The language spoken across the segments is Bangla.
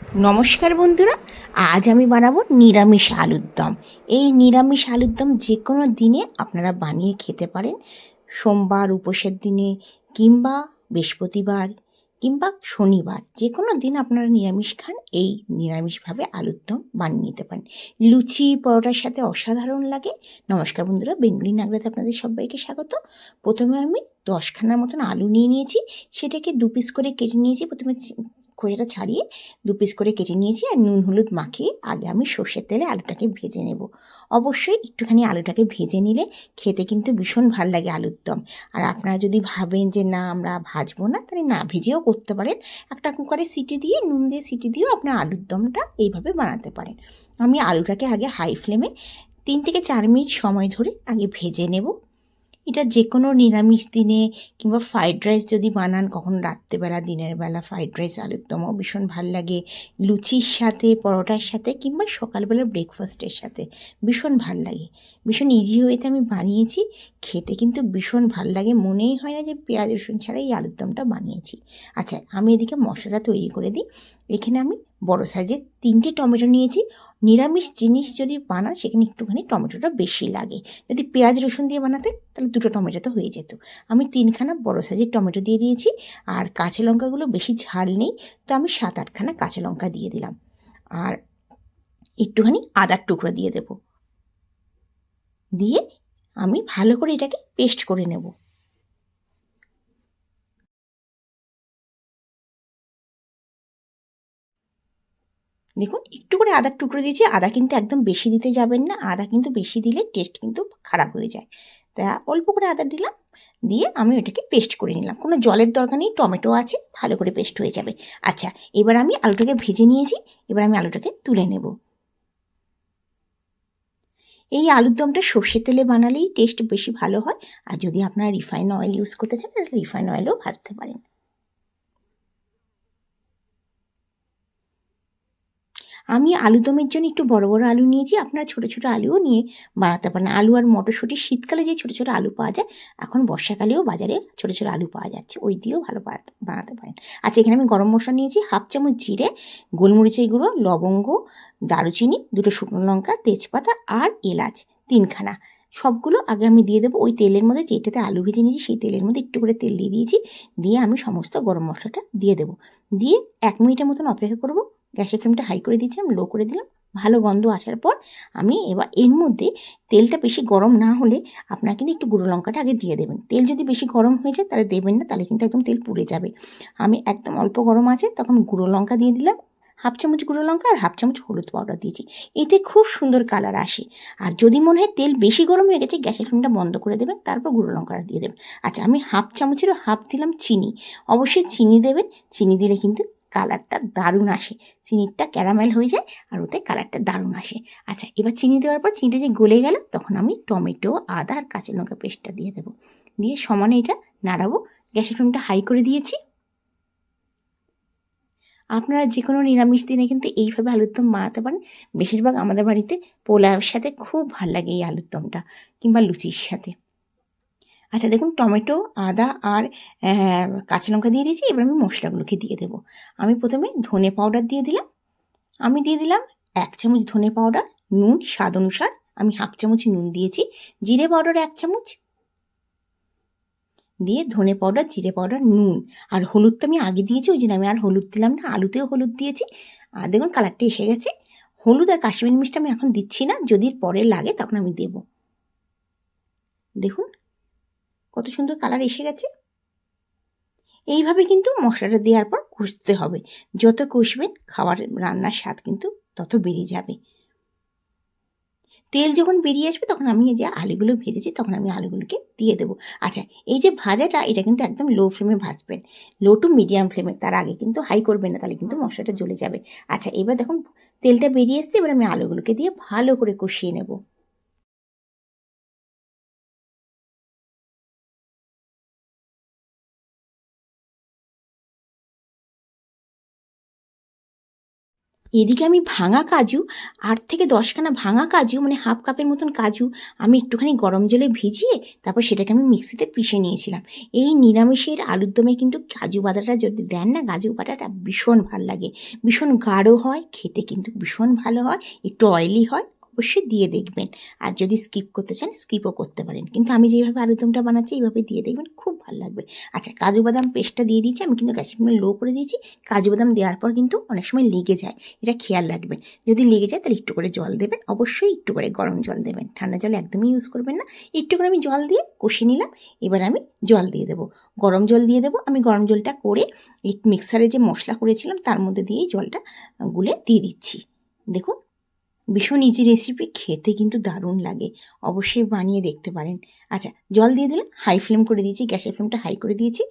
নমস্কার বন্ধুরা, আজ আমি বানাবো নিরামিষ আলুর দম। এই নিরামিষ আলুর দম যে কোনো দিনে আপনারা বানিয়ে খেতে পারেন। সোমবার, উপোসের দিনে, কিংবা বৃহস্পতিবার, কিংবা শনিবার যে কোনো দিন আপনারা নিরামিষ খান, এই নিরামিষভাবে আলুর দম বানিয়ে নিতে পারেন। লুচি, পরোটার সাথে অসাধারণ লাগে। নমস্কার বন্ধুরা, বেঙ্গলি নাগরাতে আপনাদের সবাইকে স্বাগত। প্রথমে আমি দশখানার মতন আলু নিয়ে নিয়েছি। সেটাকে দু পিস করে কেটে নিয়েছি। প্রথমে খোসাটা ছাড়িয়ে দু পিস করে কেটে নিয়েছি আর নুন, হলুদ মাখিয়ে আগে আমি সর্ষের তেলে আলুটাকে ভেজে নেব। অবশ্যই একটুখানি আলুটাকে ভেজে নিলে খেতে কিন্তু ভীষণ ভালো লাগে আলুর দম। আর আপনারা যদি ভাবেন যে না, আমরা ভাজবো না, তাহলে না ভেজেও করতে পারেন। একটা কুকারে সিটি দিয়ে, নুন দিয়ে সিটি দিয়েও আপনার আলুর দমটা এইভাবে বানাতে পারেন। আমি আলুটাকে আগে হাই ফ্লেমে তিন থেকে চার মিনিট সময় ধরে আগে ভেজে নেব। এটা যে কোনো নিরামিষ দিনে কিংবা ফ্রাইড রাইস যদি বানান, কখন রাত্রেবেলা, দিনের বেলা ফ্রাইড রাইস আলুর দমও ভীষণ ভালো লাগে। লুচির সাথে, পরোটার সাথে কিংবা সকালবেলা ব্রেকফাস্টের সাথে ভীষণ ভালো লাগে। ভীষণ ইজি ওয়েতে আমি বানিয়েছি। খেতে কিন্তু ভীষণ ভালো লাগে। মনেই হয় না যে পেঁয়াজ, রসুন ছাড়া এই আলুর দমটা বানিয়েছি। আচ্ছা আমি এদিকে মশলা তৈরি করে দিই। এখানে আমি বড় সাইজের তিনটে টমেটো নিয়েছি। নিরামিষ জিনিস যদি বানান, সেখানে একটুখানি টমেটোটা বেশি লাগে। যদি পেঁয়াজ রসুন দিয়ে বানাতে তাহলে দুটো টমেটো তো হয়ে যেত। আমি তিনখানা বড় সাইজের টমেটো দিয়ে দিয়েছি, আর কাঁচা লঙ্কাগুলো বেশি ঝাল নেই, তো আমি সাত আটখানা কাঁচা লঙ্কা দিয়ে দিলাম। আর একটুখানি আদার টুকরো দিয়ে দেব। দিয়ে আমি ভালো করে এটাকে পেস্ট করে নেব। দেখুন, একটু করে আদার টুকরো দিয়েছি, আদা কিন্তু একদম বেশি দিতে যাবেন না, আদা কিন্তু বেশি দিলে টেস্ট কিন্তু খারাপ হয়ে যায়। তা অল্প করে আদা দিলাম, দিয়ে আমি ওটাকে পেস্ট করে নিলাম। কোনো জলের দরকার নেই, টমেটো আছে, ভালো করে পেস্ট হয়ে যাবে। আচ্ছা এবার আমি আলুটাকে ভেজে নিয়েছি, এবার আমি আলুটাকে তুলে নেব। এই আলুর দমটা সর্ষের তেলে বানালেই টেস্ট বেশি ভালো হয়, আর যদি আপনারা রিফাইন অয়েল ইউজ করতে চান, তাহলে রিফাইন অয়েলও ভাজতে পারেন। আমি আলু দমের জন্য একটু বড় বড় আলু নিয়েছি। আপনারা ছোটো ছোটো আলুও নিয়ে বানাতে পারেন। আলু আর মটরশুঁটি শীতকালে যে ছোটো ছোটো আলু পাওয়া যায়, এখন বর্ষাকালেও বাজারে ছোটো ছোটো আলু পাওয়া যাচ্ছে। ওই দিয়েও ভালো বানাতে পারেন। আচ্ছা এখানে আমি গরম মশলা নিয়েছি হাফ চামচ জিরে, গোলমরিচের গুঁড়ো, লবঙ্গ, দারুচিনি, দুটো শুকনো লঙ্কা, তেজপাতা আর এলাচ তিনখানা। সবগুলো আগে আমি দিয়ে দেবো। ওই তেলের মধ্যে যেটাতে আলু ভেজে নিয়েছি, সেই তেলের মধ্যে একটু করে তেল দিয়ে দিয়েছি। দিয়ে আমি সমস্ত গরম মশলাটা দিয়ে দেবো। দিয়ে এক মিনিটের মতন অপেক্ষা করব। গ্যাসের ফ্লেমটা হাই করে দিয়েছিলাম, লো করে দিলাম, ভালো গন্ধ আসার পর আমি এবার এর মধ্যে তেলটা বেশি গরম না হলে আপনারা কিন্তু একটু গুঁড়ো লঙ্কাটা আগে দিয়ে দেবেন। তেল যদি বেশি গরম হয়ে যায় তাহলে দেবেন না, তাহলে কিন্তু একদম তেল পুড়ে যাবে। আমি একদম অল্প গরম আছে, তখন গুঁড়ো লঙ্কা দিয়ে দিলাম, হাফ চামচ গুঁড়ো লঙ্কা আর হাফ চামচ হলুদ পাউডার দিয়েছি। এতে খুব সুন্দর কালার আসে। আর যদি মনে হয় তেল বেশি গরম হয়ে গেছে, গ্যাসের ফ্লেমটা বন্ধ করে দেবেন, তারপর গুঁড়ো লঙ্কাটা দিয়ে দেবেন। আচ্ছা আমি হাফ চামচেরও হাফ দিলাম চিনি। অবশ্যই চিনি দেবেন, চিনি দিলে কিন্তু কালারটা দারুণ আসে। চিনিটা ক্যারামেল হয়ে যায় আর ওতে কালারটা দারুণ আসে। আচ্ছা এবার চিনি দেওয়ার পর চিনিটা যে গলে গেল, তখন আমি টমেটো, আদা আর কাঁচা লঙ্কা পেস্টটা দিয়ে দেবো। দিয়ে সমানে এটা নাড়াবো। গ্যাসের ফ্লেমটা হাই করে দিয়েছি। আপনারা যে কোনো নিরামিষ দিনে কিন্তু এইভাবে আলুর দম বানাতে পারেন। বেশিরভাগ আমাদের বাড়িতে পোলাওয়ের সাথে খুব ভালো লাগে এই আলুর দমটা কিংবা লুচির সাথে। আচ্ছা দেখুন টমেটো, আদা আর কাঁচা লঙ্কা দিয়ে দিয়েছি। এবার আমি মশলাগুলোকে দিয়ে দেবো। আমি প্রথমে ধনে পাউডার দিয়ে দিলাম। আমি দিয়ে দিলাম এক চামচ ধনে পাউডার, নুন, স্বাদ অনুসার আমি হাফ চামচ নুন দিয়েছি। জিরে পাউডার এক চামচ। দিয়ে ধনে পাউডার, জিরে পাউডার, নুন। আর হলুদটা আমি আগে দিয়েছি, ওই জন্য আমি আর হলুদ দিলাম না, আলুতেও হলুদ দিয়েছি। আর দেখুন কালারটা এসে গেছে। হলুদ আর কাশ্মীরি মিষ্টি আমি এখন দিচ্ছি না, যদি পরে লাগে তখন আমি দেব। দেখুন কত সুন্দর কালার এসে গেছে। এইভাবে কিন্তু মশলাটা দেওয়ার পর কষতে হবে। যত কষবেন খাবার রান্নার স্বাদ কিন্তু তত বেড়ে যাবে। তেল যখন বেরিয়ে আসবে তখন আমি যে আলুগুলো ভেজেছি তখন আমি আলুগুলোকে দিয়ে দেবো। আচ্ছা এই যে ভাজাটা এটা কিন্তু একদম লো ফ্লেমে ভাজবেন। লো টু মিডিয়াম ফ্লেমে তার আগে কিন্তু হাই করবেন না, তাহলে কিন্তু মশলাটা জ্বলে যাবে। আচ্ছা এবার দেখুন তেলটা বেরিয়ে এসছে, এবার আমি আলুগুলোকে দিয়ে ভালো করে কষিয়ে নেব। এদিকে আমি ভাঙা কাজু আট থেকে দশখানা ভাঙা কাজু মানে হাফ কাপের মতন কাজু আমি একটুখানি গরম জলে ভিজিয়ে তারপর সেটাকে আমি মিক্সিতে পিষে নিয়েছিলাম। এই নিরামিষের আলুর দমে কিন্তু কাজু বাটাটা যদি দেন না, কাজু বাটাটা ভীষণ ভালো লাগে। ভীষণ গাঢ় হয়, খেতে কিন্তু ভীষণ ভালো হয়, একটু অয়েলি হয়, অবশ্যই দিয়ে দেখবেন। আর যদি স্কিপ করতে চান স্কিপও করতে পারেন। কিন্তু আমি যেভাবে আলুর দমটা বানাচ্ছি, এইভাবে দিয়ে দেখবেন, খুব ভালো লাগবে। আচ্ছা কাজু বাদাম পেস্টটা দিয়ে দিয়েছি, আমি কিন্তু গ্যাসের ফ্লেম লো করে দিয়েছি। কাজু বাদাম দেওয়ার পর কিন্তু অনেক সময় লেগে যায়, এটা খেয়াল রাখবেন। যদি লেগে যায় তাহলে একটু করে জল দেবেন, অবশ্যই একটু করে গরম জল দেবেন। ঠান্ডা জল একদমই ইউজ করবেন না। একটু করে আমি জল দিয়ে কষে নিলাম, এবার আমি জল দিয়ে দেবো। গরম জল দিয়ে দেবো, আমি গরম জলটা করে মিক্সারে যে মশলা করেছিলাম, তার মধ্যে দিয়েই জলটা গুলে দিয়ে দিচ্ছি। দেখুন ভীষণ ইজি রেসিপি খেতে কিন্তু দারুণ লাগে। অবশ্যই বানিয়ে দেখতে পারেন। আচ্ছা জল দিয়ে দিলাম হাই ফ্লেম করে দিয়েছি, গ্যাসের ফ্লেমটা হাই করে দিয়েছি।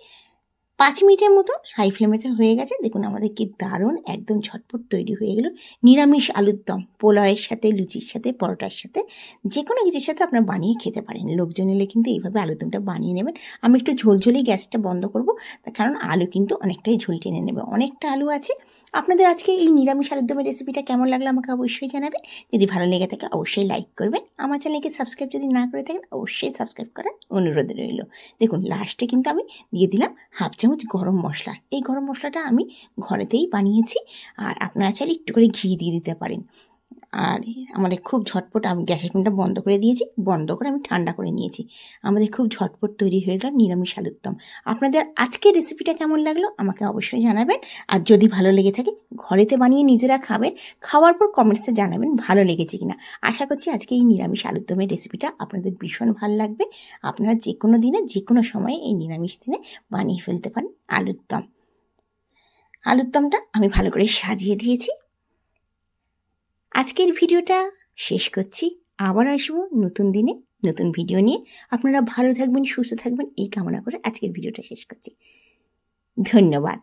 পাঁচ মিনিটের মতো হাই ফ্লেমেতে হয়ে গেছে। দেখুন আমাদের কি দারুণ একদম ঝটপট তৈরি হয়ে গেল। নিরামিষ আলুর দম, পোলাওয়ের সাথে, লুচির সাথে, পরোটার সাথে যে কোনো কিছুর সাথে আপনারা বানিয়ে খেতে পারেন। লোকজন এলে কিন্তু এইভাবে আলুর দমটা বানিয়ে নেবেন। আমি একটু ঝোলঝোলি গ্যাসটা বন্ধ করব, তার কারণ আলু কিন্তু অনেকটাই ঝোল টেনে নেবে। অনেকটা আলু আছে। আপনাদের আজকে এই নিরামিষ আলুর দমের রেসিপিটা কেমন লাগল আমাকে অবশ্যই জানাবেন। যদি ভালো লেগে থাকে অবশ্যই লাইক করবেন। আমার চ্যানেলকে সাবস্ক্রাইব যদি না করে থাকেন, অবশ্যই সাবস্ক্রাইব করার অনুরোধ রইল। দেখুন লাস্টে কিন্তু আমি দিয়ে দিলাম হাফ গরম মশলা, এই গরম মশলাটা আমি ঘরেতেই বানিয়েছি। আর আপনারা চাইলে একটু করে ঘি দিয়ে দিতে পারেন। আর আমাদের খুব ঝটপট আমি, গ্যাসের ফ্লেমটা বন্ধ করে দিয়েছি। বন্ধ করে আমি ঠান্ডা করে নিয়েছি। আমাদের খুব ঝটপট তৈরি হয়ে গেল নিরামিষ আলুর দম। আপনাদের আজকের রেসিপিটা কেমন লাগল আমাকে অবশ্যই জানাবেন। আর যদি ভালো লেগে থাকে, ঘরেতে বানিয়ে নিজেরা খাবেন। খাওয়ার পর কমেন্টসে জানাবেন ভালো লেগেছে কিনা। আশা করছি আজকে এই নিরামিষ আলুর দমের রেসিপিটা আপনাদের ভীষণ ভালো লাগবে। আপনারা যে কোনো দিনে যে কোনো সময়ে এই নিরামিষ দিনে বানিয়ে ফেলতে পারেন আলুর দম। আলুর দমটা আমি ভালো করে সাজিয়ে দিয়েছি। আজকের ভিডিওটা শেষ করছি। আবার আসব নতুন দিনে, নতুন ভিডিও নিয়ে। আপনারা ভালো থাকবেন, সুস্থ থাকবেন, এই কামনা করে আজকের ভিডিওটা শেষ করছি। ধন্যবাদ।